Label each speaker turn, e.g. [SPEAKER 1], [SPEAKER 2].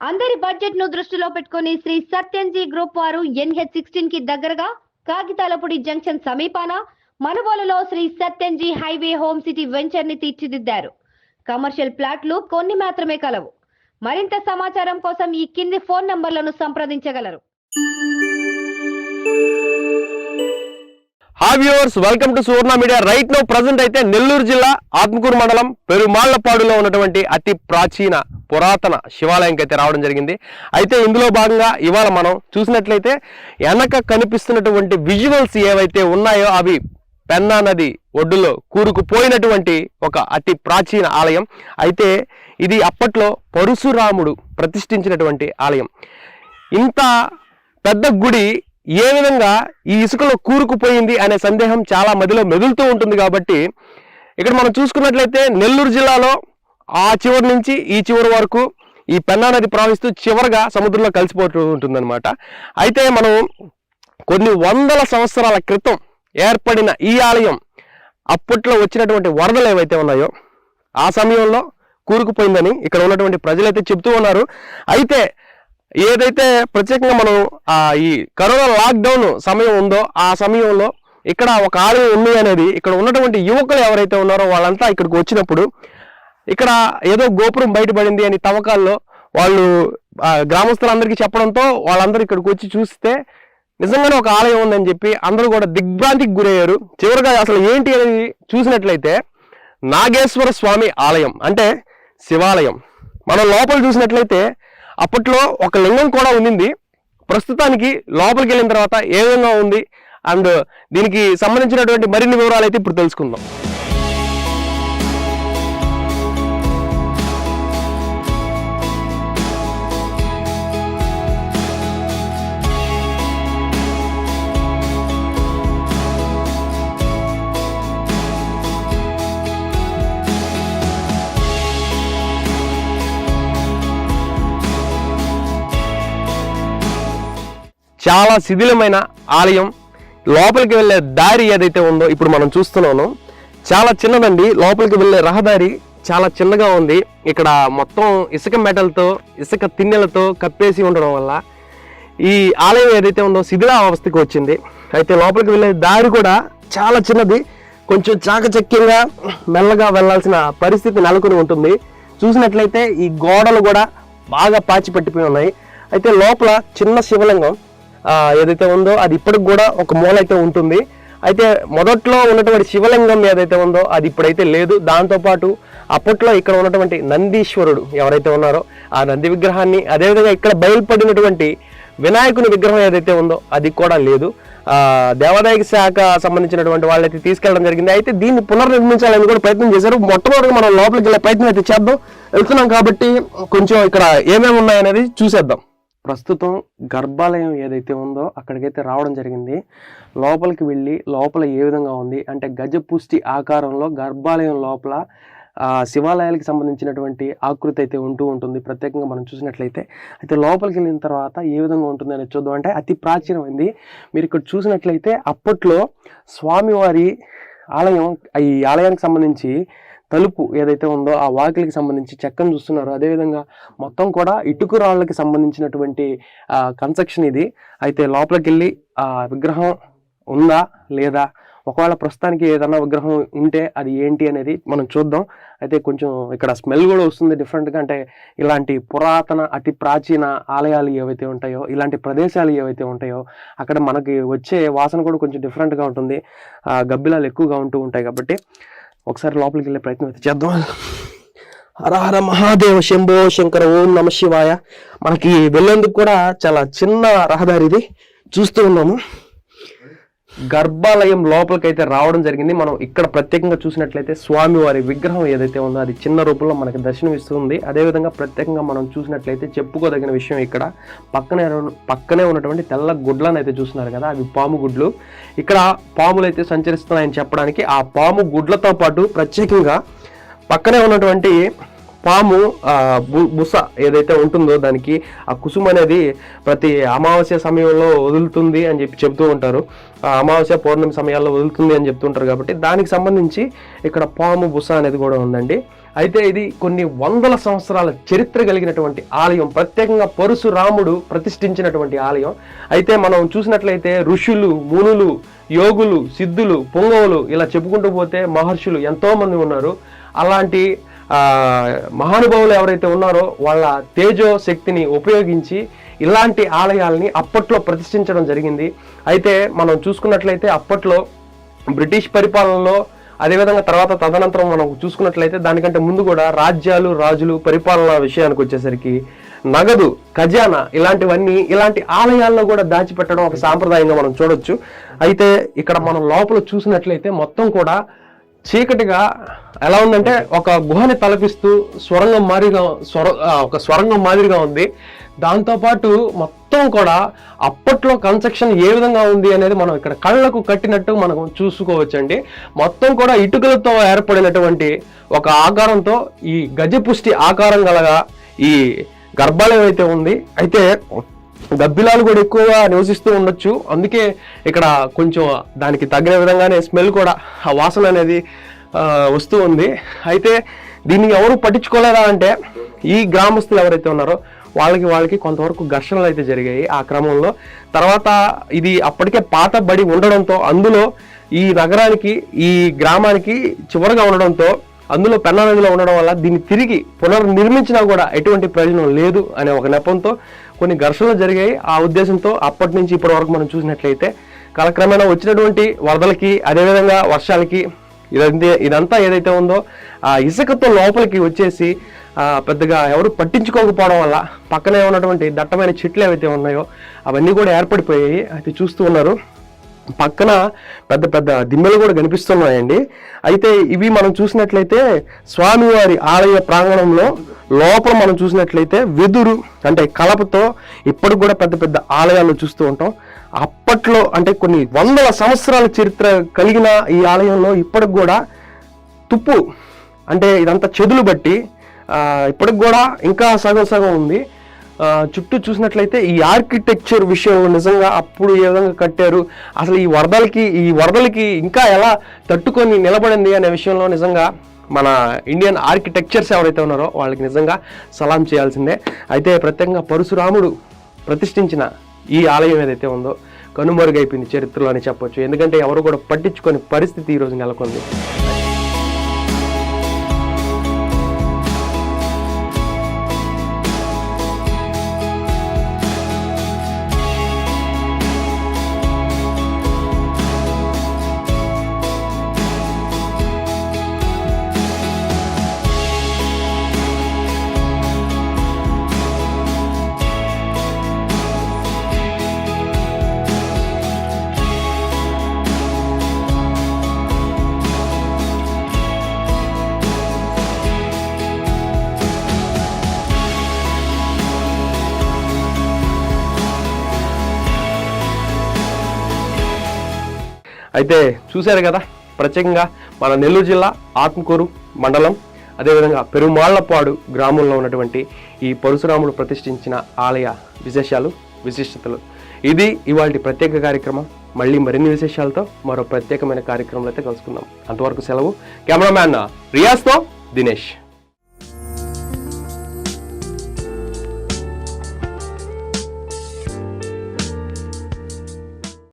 [SPEAKER 1] అందరి బడ్జెట్ను దృష్టిలో పెట్టుకుని శ్రీ సత్యంజీ గ్రూప్ వారు ఎన్హెచ్ సిక్స్టీన్కి దగ్గరగా కాగితాలపూడి జంక్షన్ సమీపాన మనుబోలులో Shri Satyamji highway home city వెంచర్ని తీర్చిదిద్దారు. కమర్షియల్ ప్లాట్లు కొన్ని మాత్రమే కలవు. మరింత సమాచారం కోసం ఈ కింది ఫోన్ నంబర్లను సంప్రదించగలరు.
[SPEAKER 2] Hi viewers welcome to Suvarna media. Right now present అయితే నెల్లూరు జిల్లా ఆత్మకూరు మండలం పెరుమాళ్ళపాడులో ఉన్నటువంటి అతి ప్రాచీన పురాతన శివాలయంకి అయితే రావడం జరిగింది. అయితే ఇందులో భాగంగా ఇవాళ మనం చూసినట్లయితే వెనక కనిపిస్తున్నటువంటి విజువల్స్ ఏవైతే ఉన్నాయో అవి పెన్నా నది ఒడ్డులో కూరుకుపోయినటువంటి ఒక అతి ప్రాచీన ఆలయం. అయితే ఇది అప్పట్లో పరశురాముడు ప్రతిష్ఠించినటువంటి ఆలయం. ఇంత పెద్ద గుడి ఏ విధంగా ఈ ఇసుకలో కూరుకుపోయింది అనే సందేహం చాలా మదిలో మెదులుతూ ఉంటుంది కాబట్టి ఇక్కడ మనం చూసుకున్నట్లయితే నెల్లూరు జిల్లాలో ఆ చివరి నుంచి ఈ చివరి వరకు ఈ పెన్నా నది ప్రవహిస్తూ చివరిగా సముద్రంలో కలిసిపోతూ ఉంటుందన్నమాట. అయితే మనం కొన్ని వందల సంవత్సరాల క్రితం ఏర్పడిన ఈ ఆలయం అప్పట్లో వచ్చినటువంటి వరదలు ఏవైతే ఉన్నాయో ఆ సమయంలో కూరుకుపోయిందని ఇక్కడ ఉన్నటువంటి ప్రజలైతే చెప్తూ ఉన్నారు. అయితే ఏదైతే ప్రత్యేకంగా మనం ఆ ఈ కరోనా లాక్డౌన్ సమయం ఉందో ఆ సమయంలో ఇక్కడ ఒక ఆలయం ఉంది అనేది ఇక్కడ ఉన్నటువంటి యువకులు ఎవరైతే ఉన్నారో వాళ్ళంతా ఇక్కడికి వచ్చినప్పుడు ఇక్కడ ఏదో గోపురం బయటపడింది అని తవ్వకాల్లో వాళ్ళు గ్రామస్తులందరికీ చెప్పడంతో వాళ్ళందరూ ఇక్కడికి వచ్చి చూస్తే నిజంగానే ఒక ఆలయం ఉందని చెప్పి అందరూ కూడా దిగ్భ్రాంతికి గురయ్యారు. చివరిగా అసలు ఏంటి అనేది చూసినట్లయితే నాగేశ్వర స్వామి ఆలయం అంటే శివాలయం. మనం లోపల చూసినట్లయితే అప్పట్లో ఒక లింగం కూడా ఉండింది. ప్రస్తుతానికి లోపలికి వెళ్ళిన తర్వాత ఏ విధంగా ఉంది? అండ్ దీనికి సంబంధించినటువంటి మరిన్ని వివరాలు అయితే ఇప్పుడు తెలుసుకుందాం. చాలా శిథిలమైన ఆలయం. లోపలికి వెళ్ళే దారి ఏదైతే ఉందో ఇప్పుడు మనం చూస్తున్నాను. చాలా చిన్నదండి. లోపలికి వెళ్ళే రహదారి చాలా చిన్నగా ఉంది. ఇక్కడ మొత్తం ఇసుక మెటల్తో ఇసుక తిన్నెలతో కప్పేసి ఉండడం వల్ల ఈ ఆలయం ఏదైతే ఉందో శిథిల అవస్థకి వచ్చింది. అయితే లోపలికి వెళ్ళే దారి కూడా చాలా చిన్నది. కొంచెం చాకచక్యంగా మెల్లగా వెళ్ళాల్సిన పరిస్థితి నెలకొని ఉంటుంది. చూసినట్లయితే ఈ గోడలు కూడా బాగా పాచి పట్టిపోయి ఉన్నాయి. అయితే లోపల చిన్న శివలింగం ఏదైతే ఉందో అది ఇప్పటికి కూడా ఒక మూల అయితే ఉంటుంది. అయితే మొదట్లో ఉన్నటువంటి శివలింగం ఏదైతే ఉందో అది ఇప్పుడైతే లేదు. దాంతోపాటు అప్పట్లో ఇక్కడ ఉన్నటువంటి నందీశ్వరుడు ఎవరైతే ఉన్నారో ఆ నంది విగ్రహాన్ని అదేవిధంగా ఇక్కడ బయలుపడినటువంటి వినాయకుని విగ్రహం ఏదైతే ఉందో అది కూడా లేదు. ఆ దేవాదాయ శాఖ సంబంధించినటువంటి వాళ్ళైతే తీసుకెళ్ళడం జరిగింది. అయితే దీన్ని పునర్నిర్మించాలని కూడా ప్రయత్నం చేశారు. మొట్టమొదటి మనం లోపలికి వెళ్ళే ప్రయత్నం అయితే చేద్దాం. వెళ్తున్నాం కాబట్టి కొంచెం ఇక్కడ ఏమేమి ఉన్నాయనేది చూసేద్దాం. ప్రస్తుతం గర్భాలయం ఏదైతే ఉందో అక్కడికైతే రావడం జరిగింది. లోపలికి వెళ్ళి లోపల ఏ విధంగా ఉంది అంటే గజపుష్టి ఆకారంలో గర్భాలయం లోపల శివాలయాలకు సంబంధించినటువంటి ఆకృతి అయితే ఉంటూ ఉంటుంది. ప్రత్యేకంగా మనం చూసినట్లయితే అయితే లోపలికి వెళ్ళిన తర్వాత ఏ విధంగా ఉంటుంది అనేది చూద్దాం. అంటే అతి ప్రాచీనమైంది. మీరు ఇక్కడ చూసినట్లయితే అప్పట్లో స్వామివారి ఆలయం ఈ ఆలయానికి సంబంధించి తలుపు ఏదైతే ఉందో ఆ వాకిలికి సంబంధించి చెక్కను చూస్తున్నారు. అదేవిధంగా మొత్తం కూడా ఇటుకు రాళ్ళకి సంబంధించినటువంటి కన్స్ట్రక్షన్ ఇది. అయితే లోపలికి వెళ్ళి ఆ విగ్రహం ఉందా? లేదా? ఒకవేళ ప్రస్తుతానికి ఏదన్నా విగ్రహం ఉంటే అది ఏంటి అనేది మనం చూద్దాం. అయితే కొంచెం ఇక్కడ స్మెల్ కూడా వస్తుంది డిఫరెంట్గా అంటే ఇలాంటి పురాతన అతి ప్రాచీన ఆలయాలు ఏవైతే ఉంటాయో ఇలాంటి ప్రదేశాలు ఏవైతే ఉంటాయో అక్కడ మనకి వచ్చే వాసన కూడా కొంచెం డిఫరెంట్గా ఉంటుంది. గబ్బిలాలు ఎక్కువగా ఉంటూ ఉంటాయి కాబట్టి. ఒకసారి లోపలికి వెళ్ళే ప్రయత్నం అయితే చేద్దాం. హరహర మహాదేవ శంభో శంకర ఓం నమ శివాయ. మనకి వెళ్ళేందుకు కూడా చాలా చిన్న రహదారి ఇది. చూస్తూ ఉన్నాము. గర్భాలయం లోపలికైతే రావడం జరిగింది. మనం ఇక్కడ ప్రత్యేకంగా చూసినట్లయితే స్వామివారి విగ్రహం ఏదైతే ఉందో అది చిన్న రూపంలో మనకి దర్శనమిస్తుంది. అదేవిధంగా ప్రత్యేకంగా మనం చూసినట్లయితే చెప్పుకోదగిన విషయం ఇక్కడ. పక్కనే పక్కనే ఉన్నటువంటి తెల్ల గుడ్లను అయితే చూస్తున్నారు కదా అవి పాము గుడ్లు. ఇక్కడ పాములు అయితే సంచరిస్తున్నాయని చెప్పడానికి ఆ పాము గుడ్లతో పాటు ప్రత్యేకంగా పక్కనే ఉన్నటువంటి పాము బుస ఏదైతే ఉంటుందో దానికి ఆ కుసుమ అనేది ప్రతి అమావాస్య సమయంలో వదులుతుంది అని చెప్పి చెప్తూ ఉంటారు. ఆ అమావాస్య పౌర్ణమి సమయాల్లో వదులుతుంది అని చెప్తుంటారు కాబట్టి దానికి సంబంధించి ఇక్కడ పాము బుస అనేది కూడా ఉందండి. అయితే ఇది కొన్ని వందల సంవత్సరాల చరిత్ర కలిగినటువంటి ఆలయం. ప్రత్యేకంగా పరశురాముడు ప్రతిష్ఠించినటువంటి ఆలయం. అయితే మనం చూసినట్లయితే ఋషులు మునులు యోగులు సిద్ధులు పొంగవులు ఇలా చెప్పుకుంటూ పోతే మహర్షులు ఎంతోమంది ఉన్నారు. అలాంటి మహానుభావులు ఎవరైతే ఉన్నారో వాళ్ళ తేజో శక్తిని ఉపయోగించి ఇలాంటి ఆలయాల్ని అప్పట్లో ప్రతిష్ఠించడం జరిగింది. అయితే మనం చూసుకున్నట్లయితే అప్పట్లో బ్రిటిష్ పరిపాలనలో అదేవిధంగా తర్వాత తదనంతరం మనం చూసుకున్నట్లయితే దానికంటే ముందు కూడా రాజ్యాలు రాజులు పరిపాలన విషయానికి వచ్చేసరికి నగదు ఖజానా ఇలాంటివన్నీ ఇలాంటి ఆలయాల్లో కూడా దాచిపెట్టడం ఒక సాంప్రదాయంగా మనం చూడొచ్చు. అయితే ఇక్కడ మనం లోపల చూసినట్లయితే మొత్తం కూడా చీకటిగా ఎలా ఉందంటే ఒక గుహని తలపిస్తూ స్వరంగం మాదిరిగా స్వర ఒక స్వరంగం మాదిరిగా ఉంది. దాంతోపాటు మొత్తం కూడా అప్పట్లో కన్స్ట్రక్షన్ ఏ విధంగా ఉంది అనేది మనం ఇక్కడ కళ్ళకు కట్టినట్టు మనం చూసుకోవచ్చండి. మొత్తం కూడా ఇటుకలతో ఏర్పడినటువంటి ఒక ఆకారంతో ఈ గజపుష్టి ఆకారం గలగా ఈ గర్భాలయం అయితే ఉంది. అయితే గబ్బిలాలు కూడా ఎక్కువగా నివసిస్తూ ఉండొచ్చు. అందుకే ఇక్కడ కొంచెం దానికి తగిన విధంగానే స్మెల్ కూడా ఆ వాసన అనేది వస్తూ ఉంది. అయితే దీన్ని ఎవరు పట్టించుకోలేదా అంటే ఈ గ్రామస్తులు ఎవరైతే ఉన్నారో వాళ్ళకి వాళ్ళకి కొంతవరకు ఘర్షణలు అయితే జరిగాయి ఆ క్రమంలో. తర్వాత ఇది అప్పటికే పాత బడి ఉండడంతో అందులో ఈ నగరానికి ఈ గ్రామానికి చివరగా ఉండడంతో అందులో పెన్నా నదిలో ఉండడం వల్ల దీన్ని తిరిగి పునర్నిర్మించినా కూడా ఎటువంటి ప్రయోజనం లేదు అనే ఒక నెపంతో కొన్ని ఘర్షణలు జరిగాయి. ఆ ఉద్దేశంతో అప్పటి నుంచి ఇప్పటి వరకు మనం చూసినట్లయితే కాలక్రమేణా వచ్చినటువంటి వరదలకి అదేవిధంగా వర్షాలకి ఇదంతే ఇదంతా ఏదైతే ఉందో ఆ ఇసుకతో లోపలికి వచ్చేసి పెద్దగా ఎవరు పట్టించుకోకపోవడం వల్ల పక్కనే ఉన్నటువంటి దట్టమైన చెట్లు ఏవైతే ఉన్నాయో అవన్నీ కూడా ఏర్పడిపోయాయి. అయితే చూస్తూ ఉన్నారు. పక్కన పెద్ద పెద్ద దిమ్మెలు కూడా కనిపిస్తున్నాయండి. అయితే ఇవి మనం చూసినట్లయితే స్వామివారి ఆలయ ప్రాంగణంలో లోపల మనం చూసినట్లయితే వెదురు అంటే కలపతో ఇప్పటికి కూడా పెద్ద పెద్ద ఆలయాలు చూస్తూ ఉంటాం. అప్పట్లో అంటే కొన్ని వందల సంవత్సరాల చరిత్ర కలిగిన ఈ ఆలయంలో ఇప్పటికి కూడా తుప్పు అంటే ఇదంతా చెదులు బట్టి ఇప్పటికి కూడా ఇంకా సగం సగం ఉంది. చుట్టూ చూసినట్లయితే ఈ ఆర్కిటెక్చర్ విషయంలో నిజంగా అప్పుడు ఏ విధంగా కట్టారు? అసలు ఈ వరదలకి ఈ వరదలకి ఇంకా ఎలా తట్టుకొని నిలబడింది అనే విషయంలో నిజంగా మన ఇండియన్ ఆర్కిటెక్చర్స్ ఎవరైతే ఉన్నారో వాళ్ళకి నిజంగా సలాం చేయాల్సిందే. అయితే ప్రత్యేకంగా పరశురాముడు ప్రతిష్ఠించిన ఈ ఆలయం ఏదైతే ఉందో కనుమరుగైపోయింది చరిత్రలో అని చెప్పొచ్చు. ఎందుకంటే ఎవరు కూడా పట్టించుకొని పరిస్థితి ఈరోజు నెలకొంది. అయితే చూశారు కదా ప్రత్యేకంగా మన నెల్లూరు జిల్లా ఆత్మకూరు మండలం అదేవిధంగా పెరుమాళ్ళపాడు గ్రామంలో ఉన్నటువంటి ఈ పరశురాముడు ప్రతిష్ఠించిన ఆలయ విశేషాలు విశిష్టతలు. ఇది ఇవాళ ప్రత్యేక కార్యక్రమం. మళ్ళీ మరిన్ని విశేషాలతో మరో ప్రత్యేకమైన కార్యక్రమంలో అయితే కలుసుకుందాం. అంతవరకు సెలవు. కెమెరామ్యాన్ రియాజ్తో దినేష్.